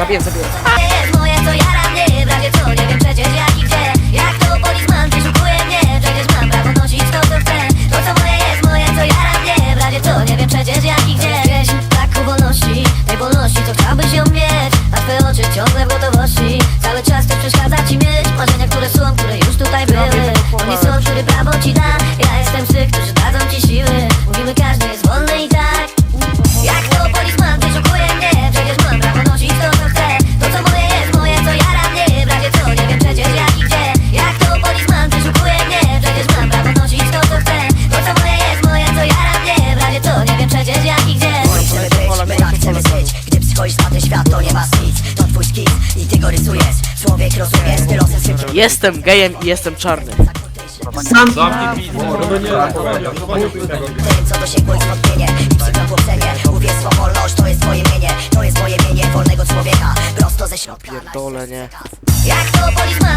这边这边。Świat, to nie nic. To twój i ty go rysujesz. Człowiek Jestem gejem i jestem czarny. Sam Tym, co dosięgło ich I przykre włączenie Uwierz swą wolność, to jest twoje mienie. To jest moje mienie wolnego człowieka. Prosto ze środka. Nie. Jak to boli?